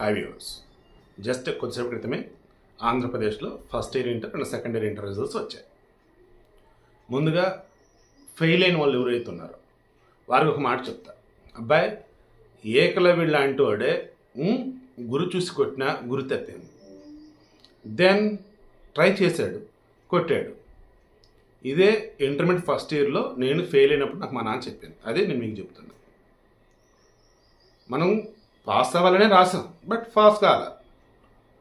High viewers just కొద్దిసేపు క్రితమే ఆంధ్రప్రదేశ్లో first year inter and second year inter results వచ్చాయి. ముందుగా ఫెయిల్ అయిన వాళ్ళు ఎవరైతే ఉన్నారో వారికి ఒక మాట చెప్తా. అబ్బాయి ఏకలవిడ్ లాంటి వాడే గురు చూసి కొట్టినా గురు తప్పింది దెన్ ట్రై చేశాడు కొట్టాడు. ఇదే ఇంటర్మీడియట్ ఫస్ట్ ఇయర్లో నేను ఫెయిల్ అయినప్పుడు నాకు మా నాన్న చెప్పింది అదే నేను మీకు చెప్తున్నాను మనం పాస్ అవ్వాలనే రాసాం. బట్ పాస్ కాల.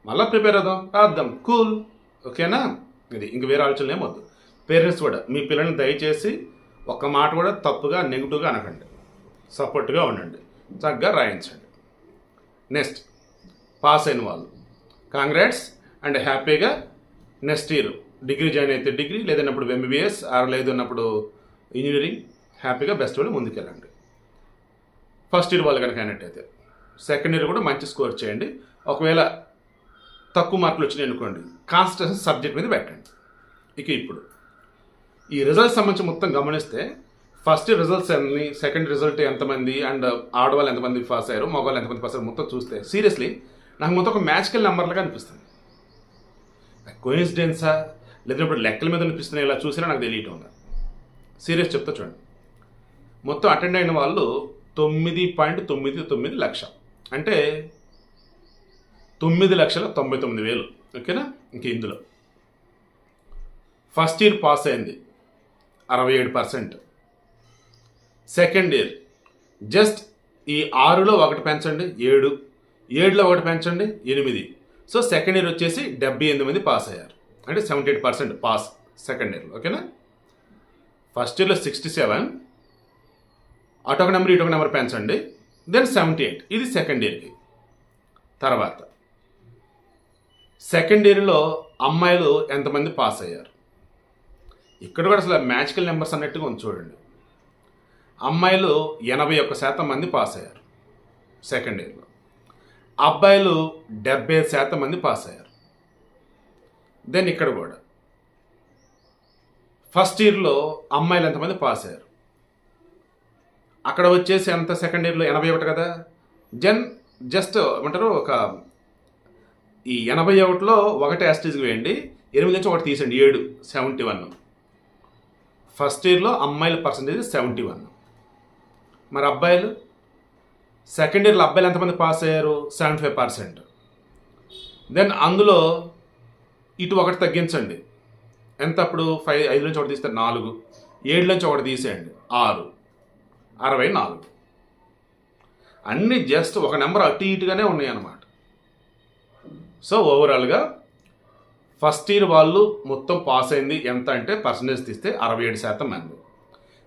మళ్ళీ ప్రిపేర్ అవుదాం. రాద్దాం. కూల్. ఓకేనా? ఇది ఇంక వేరే ఆలోచనలు ఏమొద్దు పేరెంట్స్ కూడా మీ పిల్లల్ని దయచేసి ఒక్క మాట కూడా తప్పుగా నెగిటివ్గా అనకండి. సపోర్ట్గా ఉండండి. చక్కగా రాయించండి. నెక్స్ట్. పాస్ అయిన వాళ్ళు. కాంగ్రాట్స్ అండ్ హ్యాపీగా నెక్స్ట్ ఇయర్. డిగ్రీ జాయిన్ అయితే డిగ్రీ లేదన్నప్పుడు ఎంబీబీఎస్ ఆర్ లేదన్నప్పుడు ఇంజనీరింగ్. హ్యాపీగా బెస్ట్ వాళ్ళు ముందుకెళ్ళండి. ఫస్ట్ ఇయర్ వాళ్ళు కనుక అయినట్టయితే. సెకండ్ ఇయర్ కూడా మంచి స్కోర్ చేయండి. ఒకవేళ తక్కువ మార్కులు వచ్చినాయి అనుకోండి కాన్సన్ట్రేషన్ సబ్జెక్ట్ మీద పెట్టండి. ఇక ఇప్పుడు ఈ రిజల్ట్స్ సంబంధించి మొత్తం గమనిస్తే ఫస్ట్ రిజల్ట్స్ ఎన్ని సెకండ్ రిజల్ట్ ఎంతమంది అండ్ ఆడవాళ్ళు ఎంతమంది పాస్ అయ్యారు మగవాళ్ళు ఎంతమంది పాస్ అయ్యారు మొత్తం చూస్తే సీరియస్లీ నాకు మొత్తం ఒక మ్యాచ్కెల్ నెంబర్లుగా అనిపిస్తుంది. కోయిన్సిడెన్సా లేదంటే ఇప్పుడు లెక్కల మీద అనిపిస్తున్నాయి ఇలా చూసినా నాకు తెలియటం ఉంది సీరియస్ చెప్తా చూడండి. మొత్తం అటెండ్ అయిన వాళ్ళు తొమ్మిది పాయింట్ తొమ్మిది తొమ్మిది లక్ష. అంటే తొమ్మిది లక్షల తొంభై తొమ్మిది వేలు. ఓకేనా? ఇంక ఇందులో. ఫస్ట్ ఇయర్ పాస్ అయింది. అరవై ఏడు పర్సెంట్ సెకండ్ ఇయర్ జస్ట్ ఈ ఆరులో ఒకటి పెంచండి ఏడు. ఏడులో ఒకటి పెంచండి ఎనిమిది. సో సెకండ్ ఇయర్ వచ్చేసి డెబ్బై ఎనిమిది మంది పాస్ అయ్యారు. అంటే seventy eight percent pass second ఇయర్లో ఓకేనా? ఫస్ట్ ఇయర్లో సిక్స్టీ సెవెన్ అటొక నెంబర్ ఇటొక నెంబర్ పెంచండి. దెన్ సెవెంటీ ఎయిట్ ఇది సెకండ్ ఇయర్కి తర్వాత. సెకండ్ ఇయర్లో అమ్మాయిలు ఎంతమంది పాస్ అయ్యారు? ఇక్కడ కూడా అసలు మ్యాజికల్ నెంబర్స్ అన్నట్టుగా ఉంది చూడండి. అమ్మాయిలు ఎనభై ఒక్క శాతం మంది పాస్ అయ్యారు సెకండ్ ఇయర్లో అబ్బాయిలు డెబ్బై ఐదు శాతం మంది పాస్ అయ్యారు. దెన్ ఇక్కడ కూడా. ఫస్ట్ ఇయర్లో అమ్మాయిలు ఎంతమంది పాస్ అయ్యారు? అక్కడ వచ్చేసి ఎంత సెకండ్ ఇయర్లో ఎనభై ఒకటి కదా? జన్ జస్ట్ ఏమంటారు ఒక ఈ ఎనభై ఒకటిలో ఒకటి యాస్టేజ్కి వేయండి. ఎనిమిది నుంచి ఒకటి తీసండి ఏడు సెవెంటీ వన్ ఫస్ట్ ఇయర్లో అమ్మాయిల పర్సంటేజ్ సెవెంటీ వన్ మరి అబ్బాయిలు? సెకండ్ ఇయర్లో అబ్బాయిలు ఎంతమంది పాస్ అయ్యారు? సెవెంటీ ఫైవ్ పర్సెంట్ దెన్ అందులో ఇటు ఒకటి తగ్గించండి. ఎంత అప్పుడు? ఫైవ్ ఐదు నుంచి ఒకటి తీస్తే నాలుగు. ఏడు నుంచి ఒకటి తీసేయండి ఆరు. అరవై నాలుగు. అన్నీ జస్ట్ ఒక నెంబర్ అటు ఇటుగానే ఉన్నాయి అన్నమాట సో ఓవరాల్గా ఫస్ట్ ఇయర్ వాళ్ళు మొత్తం పాస్ అయింది ఎంత అంటే పర్సంటేజ్ తీస్తే అరవై ఏడు శాతం మంది.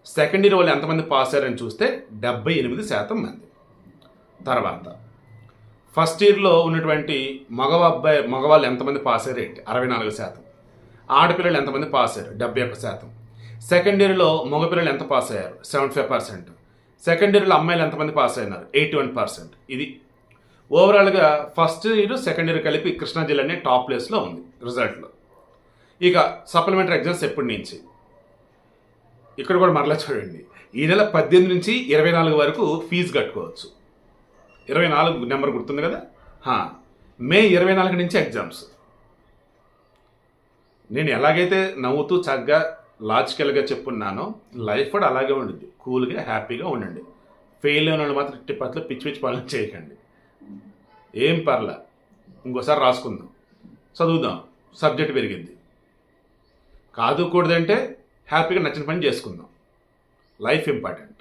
సెకండ్ ఇయర్ వాళ్ళు ఎంతమంది పాస్ అయ్యారని చూస్తే డెబ్బై ఎనిమిది శాతం మంది. తర్వాత ఫస్ట్ ఇయర్లో ఉన్నటువంటి మగవ అబ్బాయి మగవాళ్ళు ఎంతమంది పాస్ అయ్యారు ఏంటి? అరవై నాలుగు శాతం. ఆడపిల్లలు ఎంతమంది పాస్ అయ్యారు? డెబ్బై ఒక్క శాతం. సెకండ్ ఇయర్లో మగపిల్లలు ఎంత పాస్ అయ్యారు? సెవెంటీ ఫైవ్ పర్సెంట్ సెకండ్ ఇయర్లో అమ్మాయిలు ఎంతమంది పాస్ అయినారు? Eighty one percent. ఇది ఓవరాల్గా ఫస్ట్ ఇయర్ సెకండ్ ఇయర్ కలిపి కృష్ణా జిల్లానే టాప్ ప్లేస్లో ఉంది రిజల్ట్లో. ఇక సప్లిమెంటరీ ఎగ్జామ్స్ ఎప్పటి నుంచి? ఇక్కడ కూడా మరలా చూడండి. ఈ నెల పద్దెనిమిది నుంచి ఇరవై నాలుగు వరకు ఫీజు కట్టుకోవచ్చు. ఇరవై నాలుగు నెంబర్ గుర్తుంది కదా? మే ఇరవై నాలుగు నుంచి ఎగ్జామ్స్ నేను ఎలాగైతే నవ్వుతూ చక్కగా లాజికల్గా చెప్పున్నానో లైఫ్ కూడా అలాగే ఉండుద్ది. కూల్గా హ్యాపీగా ఉండండి. ఫెయిల్ అయిన వాళ్ళు మాత్రం ఇట్టి పట్ల పిచ్చి పిచ్చి పాలన చేయకండి. ఏం పర్లే. ఇంకోసారి రాసుకుందాం. చదువుదాం. సబ్జెక్ట్ పెరిగింది. కాదు కూడదంటే హ్యాపీగా నచ్చిన పని చేసుకుందాం. Life important.